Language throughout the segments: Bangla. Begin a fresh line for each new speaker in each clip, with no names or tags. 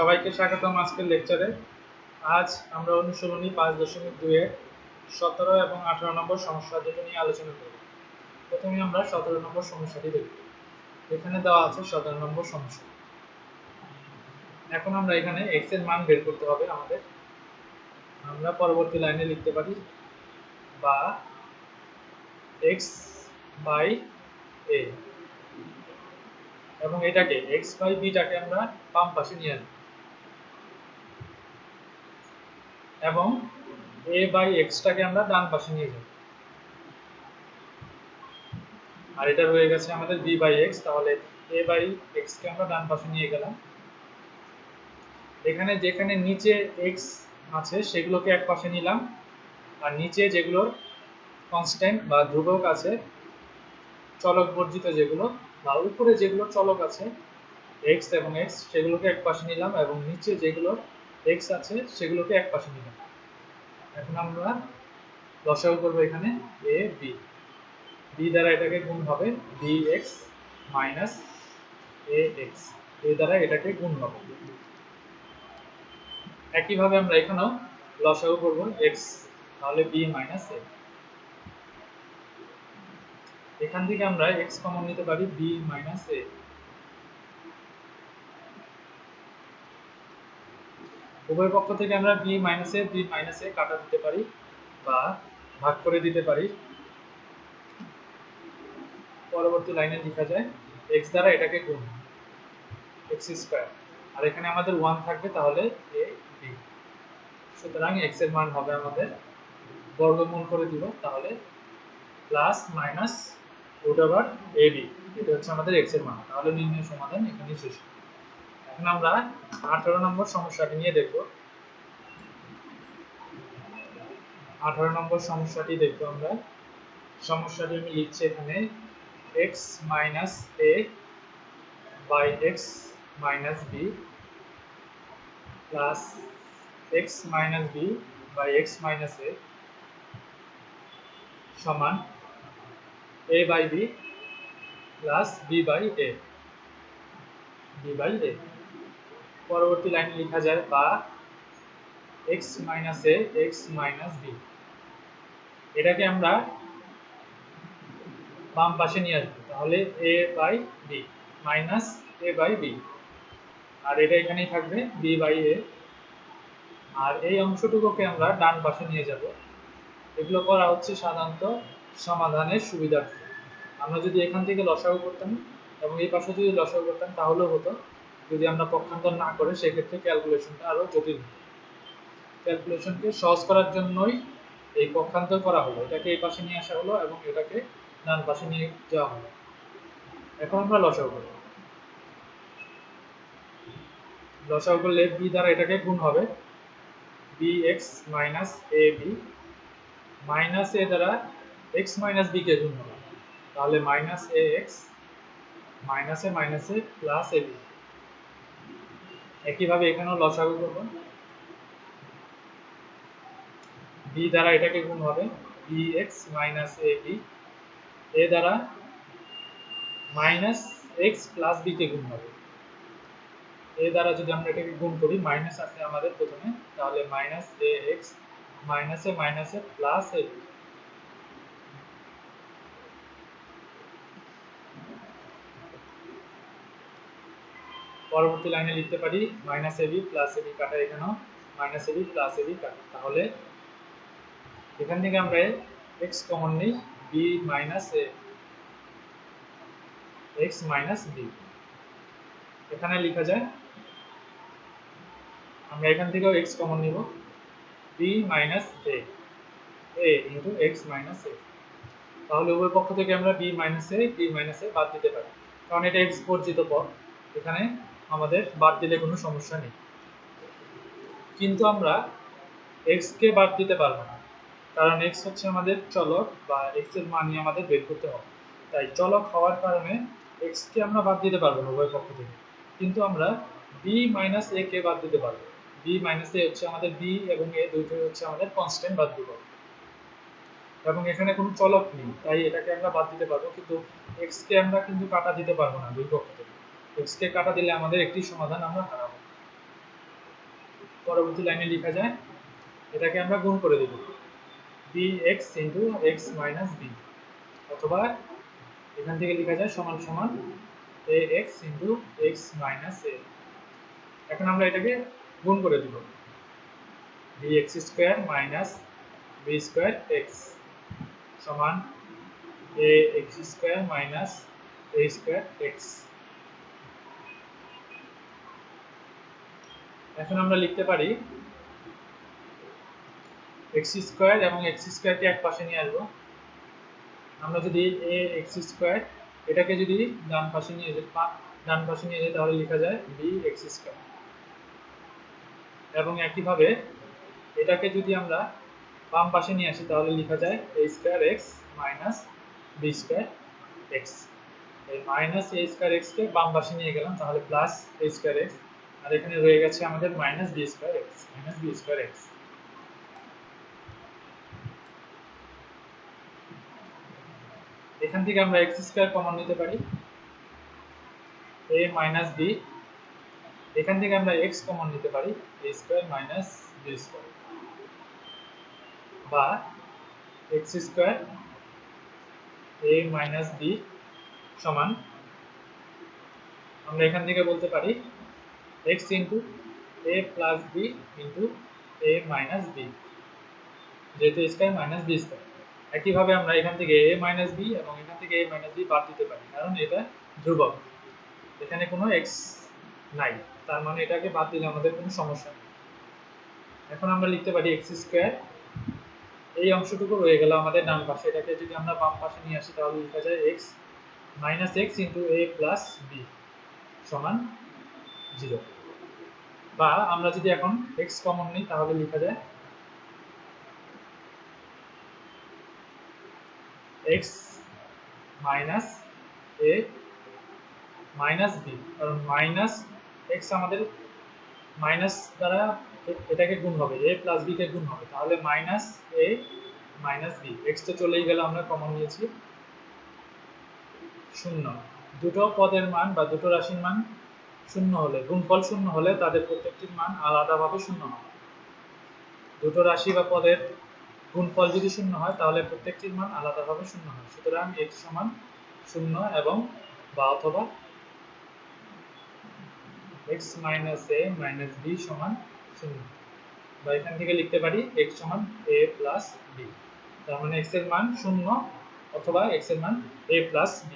সবাইকে স্বাগতম আজকের লেকচারে আজ আমরা অনুশীলনী পাঁচ দশমিক দুইয়ের সতেরো এবং আঠারো নম্বর সমস্যা দুটো নিয়ে আলোচনা করব। প্রথমে আমরা সতেরো নম্বর সমস্যাটি দেখব। এখানে দেওয়া আছে সতেরো নম্বর সমস্যা। এখন আমরা এখানে এক্সের মান বের করতে হবে আমাদের। আমরা পরবর্তী লাইনে লিখতে পারি বা এক্স বাই এ এবং এটাকে এক্স বাই বিটাকে আমরা বাম পাশে নিয়ে আসব। এবং এ বাই এক্সটাকে আমরা ডান পাশে নিয়ে যাব। আর এটা রয়ে গেছে আমাদের বি বাই এক্স তাহলে এ বাই এক্স কে আমরা ডান পাশে নিয়ে গেলাম। এখানে যেখানে নিচে এক্স আছে, সেগুলোকে এক পাশে নিলাম। আর নিচে যেগুলোর কনস্ট্যান্ট বা ধ্রুবক আছে, চলক বর্জিত যেগুলো, বা উপরে যেগুলো চলক আছে এক্স এবং এক্স সেগুলোকে এক পাশে নিলাম এবং নিচে যেগুলো এক্স আছে, সেগুলোকে এক পাশে নিলাম। এখন আমরা লসাগু করব এখানে, এ, বি। বি দ্বারা এটাকে গুণ হবে b x minus a x a দ্বারা এটাকে গুণ হবে। একইভাবে আমরা এখানেও লসাগু করব এক্স তাহলে বি মাইনাস এ এখান থেকে আমরা x কমন নিতে পারি b মাইনাস a উভয় পক্ষ থেকে আমরা b মাইনাস b মাইনাস কাটা দিতে পারি বা ভাগ করে দিতে পারি। পরবর্তী লাইনে লেখা যায়, x দ্বারা এটাকে গুণ x স্কয়ার আর এখানে আমাদের 1 থাকবে, তাহলে a, b সুতরাং x এর মান হবে আমাদের বর্গমূল করে দিব, তাহলে plus minus root over ab এটা হচ্ছে আমাদের এক্সের মান। তাহলে নির্ণয় সমাধান এখানেই শেষ। এখন আমরা আঠারো নম্বর সমস্যাটি নিয়ে দেখব। আঠারো নম্বর সমস্যাটি দেখব আমরা। সমস্যাটি আমি লিখছি এখানে x minus a by x minus b plus x minus b by x minus a সমান a by b plus b by a, b by a পরবর্তী লাইনে লেখা যায় বা x minus a, x minus b এটাকে আমরা বাম পাশে নিয়ে আসব, তাহলে a by b minus a by b আর এটা এখানেই থাকবে, b বাই a আর এই অংশটুকুকে আমরা ডান পাশে নিয়ে যাব। এগুলো করা হচ্ছে সাধারণত সমাধানের সুবিধার্থে। আমরা যদি এখান থেকে লসাগু করতাম এবং এই পাশে যদি লসাগু করতাম, তাহলেও হতো। যদি আমরা পক্ষান্তর না করে, সেক্ষেত্রে ক্যালকুলেশনটা আরও জটিল ক্যালকুলেশনকে সহজ করার জন্যই এই পক্ষান্তর করা হলো। এটাকে এই পাশে নিয়ে আসা হলো এবং এটাকে ডান পাশে নিয়ে যাওয়া হলো। এখন আমরা লসাগু করব লসাগু করলে বি দ্বারা এটাকে গুণ হবে। B x minus a b minus a দ্বারা এক্স মাইনাস বি কে গুণ হবে। তাহলে minus a x minus a minus a plus a b একইভাবে এখানেও লসাগু করব। বি দ্বারা এটাকে গুণ হবে b x minus a b a দ্বারা মাইনাস এক্স প্লাস বি কে গুণ হবে। এ দ্বারা যদি আমরা এটাকে গুণ করি মাইনাস আছে আমাদের প্রথমে, তাহলে minus a x minus minus plus a b পরবর্তী লাইনে লিখতে পারি মাইনাস এবি প্লাস এবি কাটা এখানেও মাইনাস এবি প্লাস এবি কাটা। তাহলে এখান থেকে আমরা এক্স কমন নিই b minus a x minus b এখানে লেখা যায়, আমরা এখান থেকেও এক্স কমন নিব b minus a a into x minus a তাহলে উভয় পক্ষ থেকে আমরা b minus a b minus a বাদ দিতে পারি। কারণ এটা এক্স বর্জিত পদ, এখানে আমাদের বাদ দিলে কোনো সমস্যা নেই। কিন্তু আমরা এক্স কে বাদ দিতে পারব না। কারণ এক্স হচ্ছে আমাদের চলক বা এক্সের মানই আমাদের বের করতে হবে। তাই চলক হওয়ার কারণে এক্স কে আমরা বাদ দিতে পারব না উভয় পক্ষ থেকে। কিন্তু আমরা বি মাইনাস a কে বাদ দিতে পারব। বি মাইনাস এ হচ্ছে আমাদের বি এবং a দুটোই হচ্ছে আমাদের কনস্ট্যান্ট বাদ দিব। এবং এখানে কোনো চলক নেই। তাই এটাকে আমরা বাদ দিতে পারব। কিন্তু x কে আমরা কিন্তু কাটা দিতে পারব না দুই পক্ষ থেকে। X কে কাটা দিলে আমাদের একটি সমাধান আমরা হারাবো। পরবর্তী লাইনে লেখা যায়, এটাকে আমরা গুণ করে দেব। B x into x minus b অথবা এখান থেকে লেখা যায় সমান সমান a x into x minus a এখন আমরা এটাকে গুণ করে দেব। B x square minus b square x সমান a x square minus a square x এখন আমরা লিখতে পারি এক্স স্কোয়ার এবং এক্স স্কোয়ারকে এক পাশে নিয়ে আসব। আমরা যদি এ এক্স স্কোয়ার এটাকে যদি ডান পাশে নিয়ে যাই ডান পাশে নিয়ে যাই তাহলে লেখা যায় বি এক্স স্কোয়ার এবং একইভাবে এটাকে যদি আমরা বাম পাশে নিয়ে আসি, তাহলে লেখা যায় a square x minus b square x এই মাইনাস এ স্কোয়ার এক্সকে বাম পাশে নিয়ে গেলাম, তাহলে প্লাস এ স্কোয়ার এক্স আর এখানে রয়ে গেছে আমাদের minus b square x minus b square x এখান থেকে আমরা এক্স স্কোয়ার কমন নিতে পারি। এ মাইনাস বি এখান থেকে আমরা এক্স কমন নিতে পারি। A square minus b square বা x square a minus b সমান। আমরা এখান থেকে বলতে পারি x into a plus b into a minus b যেহেতু স্কোয়ার মাইনাস বি স্কোয়ার একইভাবে আমরা এখান থেকে এ মাইনাস বি এবং এখান থেকে এ মাইনাস বি বাদ দিতে পারি, কারণ এটা ধ্রুবক। এখানে কোনো এক্স নাই, তার মানে এটাকে বাদ দিলে আমাদের কোনো সমস্যা নেই। এখন আমরা লিখতে পারি এক্স স্কোয়ার এই অংশটুকু রয়ে গেল আমাদের ডান পাশে। এটাকে যদি আমরা বাম পাশে নিয়ে আসি, তাহলে লেখা যায় x minus x into a plus b সমান জিরো। বা আমরা যদি এখন এক্স কমন নিই, তাহলে লেখা যায় x minus a minus b কারণ মাইনাস এক্স আমাদের মাইনাস দ্বারা এটাকে গুণ হবে এ প্লাস বি কে গুণ হবে। তাহলে minus a minus b x তো চলেই গেল, আমরা কমন নিয়েছি। শূন্য। দুটো পদের মান বা দুটো রাশির মান শূন্য হলে, গুণফল শূন্য হলে তাদের প্রত্যেকটির মান আলাদাভাবে শূন্য হবে। দুটো রাশি বা পদের গুণফল যদি শূন্য হয়, তাহলে প্রত্যেকটির মান আলাদাভাবে শূন্য হয়। সুতরাং x সমান শূন্য এবং বা অথবা x minus a minus b সমান শূন্য। বা এখান থেকে লিখতে পারি x সমান a প্লাস b তার মানে x এর মান শূন্য অথবা x এর মান a প্লাস b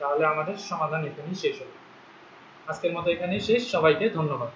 তাহলে আমাদের সমাধান এখানেই শেষ হলো আজকের মতো এখানেই শেষ। সবাইকে ধন্যবাদ।